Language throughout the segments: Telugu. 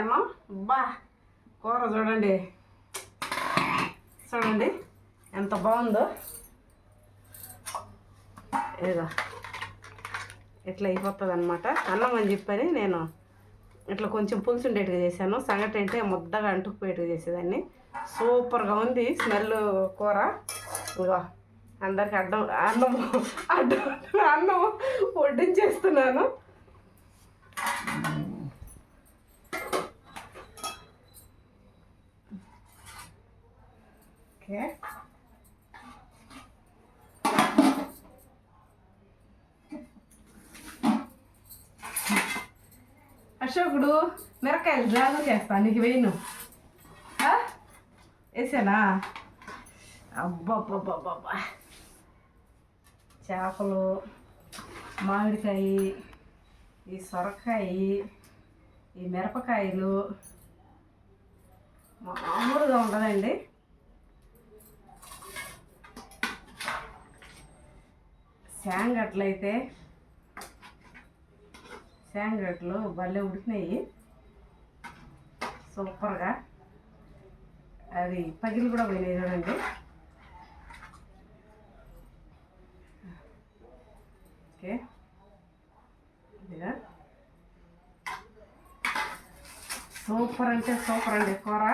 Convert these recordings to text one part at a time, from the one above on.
అన్నం బా కూర చూడండి. చూడండి ఎంత బాగుందో. ఏదో ఇట్లా అయిపోతుంది అనమాట అన్నం అని చెప్పని నేను ఇట్లా కొంచెం పులుసు ఉండేట్టుగా చేశాను. సంగటి అంటే ముద్దగా అంటుకుపోయేట్టుగా చేసేదాన్ని. సూపర్గా ఉంది స్మెల్ కూర. ఇగో అందరికి అడ్డం అన్నం అడ్డం అన్నం వడ్డించేస్తున్నాను. ఓకే. అశోకుడు మిరకాయలు డ్రాగన్ చేస్తా నీకు వేయను. వేసానా? అబ్బబ్బబ్బబ్బా చేపలు మామిడికాయ ఈ సొరకాయ ఈ మిరపకాయలు. మామూలుగా ఉండదండి. శాంగట్లయితే శాంగట్లు భలే ఉడికినాయి. సూపర్గా. అది పగిలి కూడా పోయినాయి చూడండి. ఓకే. ఇదిగా. సూపర్ అంటే సూపర్ అండి కూర.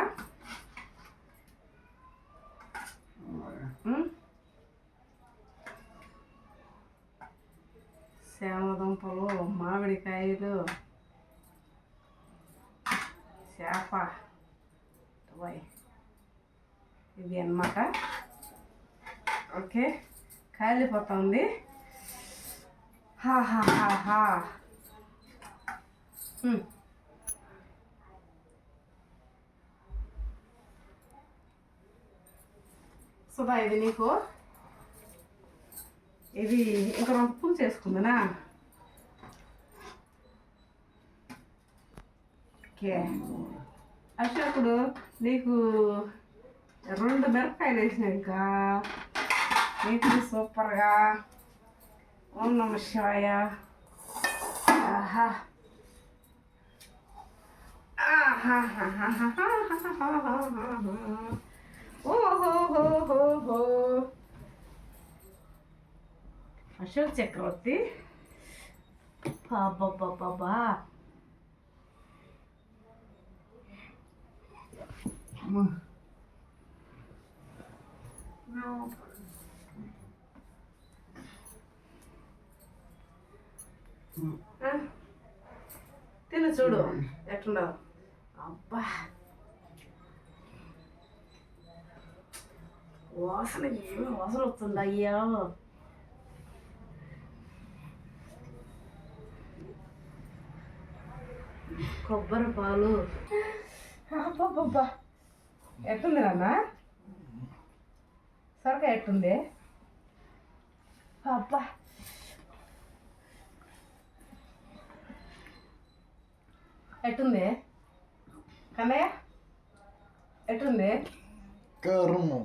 దుంపలు మామిడికాయలు చేప. ఇది అన్నమాట. ఓకే కాలిపోతుంది హా హా హా సుధా ఇది నీకు? ఇది ఇంకా రెండు చేసుకుందనా ఓకే అశోకుడు నీకు రెండు మిరపకాయలు వేసినాక నీకు సూపర్గా ఓం నమ శివాయ ఆహా ఓహో అశోక్ చక్రవర్తి బాబా తిను చూడు ఎట్లుండవు అబ్బా వాసన ఏమి వాసన వస్తుంది అయ్యా కొబ్బరి పాలు అబ్బబ్బబ్బా ఎట్టుంది నాన్న? సొరకాయ ఎట్టుంది? అబ్బా. ఎట్టుంది? కన్నయ్య ఎట్టుంది? కారము.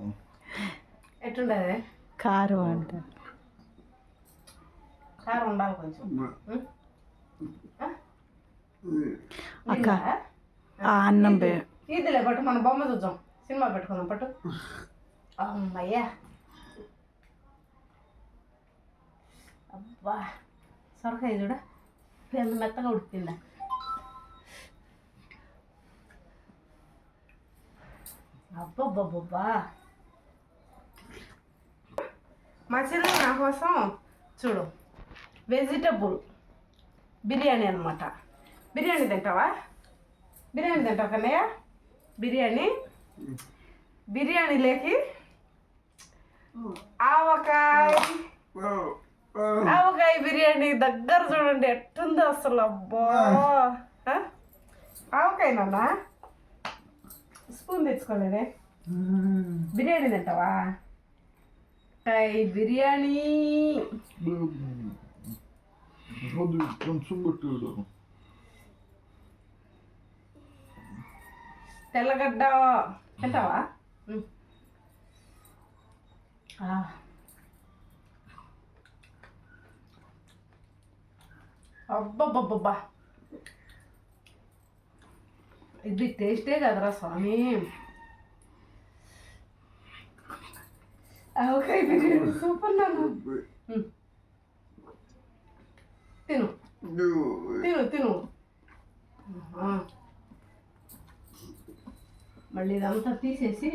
ఎట్టుండదు కారం అంట కారం ఉండాలి కొంచెం? అక్క? ఆ అన్నం పే ఇదిలే పట్టు మన బొమ్మ చూద్దాం. సినిమా పెట్టుకుందాం పట్టు. అమ్మయ్యా. అబ్బా. సొరకాయ చూడ. ఎంత మెత్తగా ఉడికిందా. అబ్బబ్బబ్బబ్బా. మా చెల్లి నా కోసం చూడు వెజిటబుల్ బిర్యానీ అనమాట బిర్యానీ తింటావా? బిర్యానీ తింటావు కన్నయ్య? బిర్యానీ బిర్యానీలోకి ఆవకాయ ఆవకాయ బిర్యానీ దగ్గర చూడండి ఎట్టుందో అసలు అబ్బా? ఆవకాయ నాన్న స్పూన్ తెచ్చుకోలేదే బిర్యానీ తింటావా ఆవకాయ బిర్యానీ అది కొంచెం పెట్టాడు తెల్లగడ్డ తింటావా. అబ్బబ్బబ్బబ్బా. ఇది టేస్టే కదరా స్వామి. ఆవకాయ బిర్యానీ సూపర్ నాన్న. తిను. తిను తిను. మళ్ళీ ఇదంతా తీసేసి.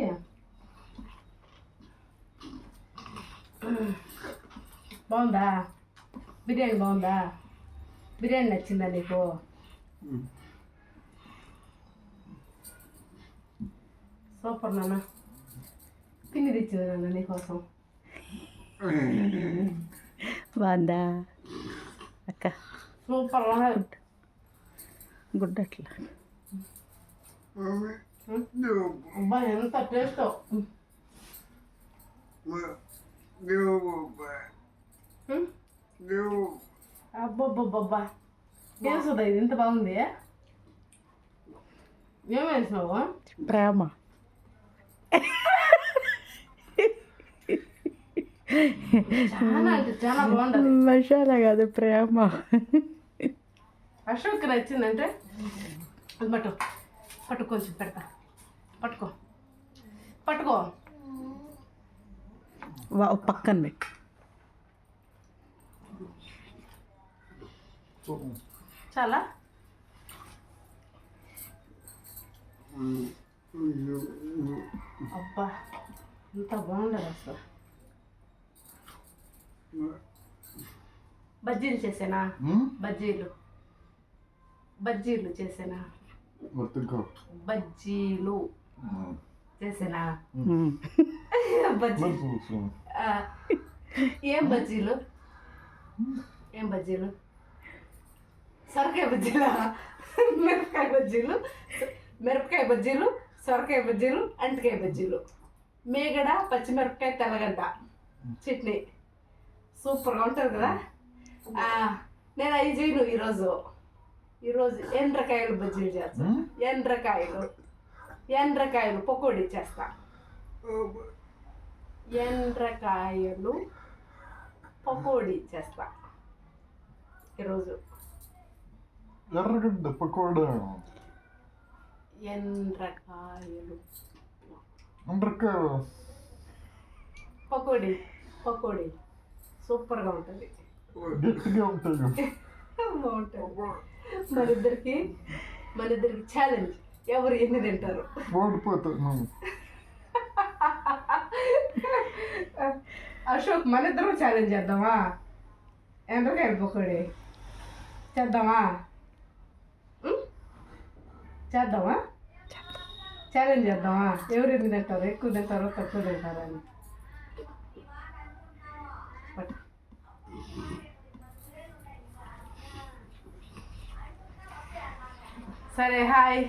బాగుందా? బిర్యానీ బాగుందా? బిర్యానీ నచ్చిందా నీకు? సూపర్ నాన్న. పిన్ని తెచ్చింది నాన్న నీకోసం బాగుందా? అక్క. సూపర్ గుడ్ అట్లా. అబ్బా ఎంత టేస్ట్ అబ్బబ్బబ్బబ్బా సుధా ఇది ఇంత బాగుంది ఏం వేసినావు ప్రేమ చాలా అంటే చాలా బాగుండదు మసాలా కాదు ప్రేమ అశోక్ నచ్చిందంటే అది పట్టు పట్టు కొంచెం పెడతా పట్టుకో. పట్టుకో. వా పక్కన పెట్టు. చాలా? అబ్బా ఇంత బాగుండదు అసలు. బజ్జీలు చేసానా? బజ్జీలు. బజ్జీలు చేసానా? బజ్జీలు. చేసానా. బజ్జీ ఏం బజ్జీలు ఏం బజ్జీలు సొరకాయ బజ్జీలా మిరపకాయ బజ్జీలు మిరపకాయ బజ్జీలు సొరకాయ బజ్జీలు అంటికాయ బజ్జీలు మేగడ పచ్చిమిరపకాయ తెల్లగడ్డ చట్నీ సూపర్గా ఉంటుంది కదా? ఆ, నేను అవి చేయను ఈరోజు. ఈరోజు ఎండ్రకాయలు బజ్జీలు చేస్తాను ఎండ్రకాయలు. ఎండ్రకాయలు పకోడీ చేస్తా. ఎండ్రకాయలు పకోడీ చేస్తా. ఈరోజు. ఎర్రగడ్డ పకోడా? ఎండ్రకాయలు. అందరికాయ పకోడీ పకోడీ. సూపర్గా ఉంటుంది. గట్టిగా బాగుంటుంది. మన ఇద్దరికి మన ఇద్దరికి ఛాలెంజ్ ఎవరు ఎన్ని తింటారు? ఓడిపోతాను. అశోక్ మన ఇద్దరం ఛాలెంజ్ చేద్దామా? ఎండ్రకాయలు పకోడీ. చేద్దామా? చేద్దామా? ఛాలెంజ్ చేద్దామా? ఎవరు ఎన్ని తింటారు? ఎక్కువ తింటారో? తక్కువ తింటారో అని. సరే హాయ్.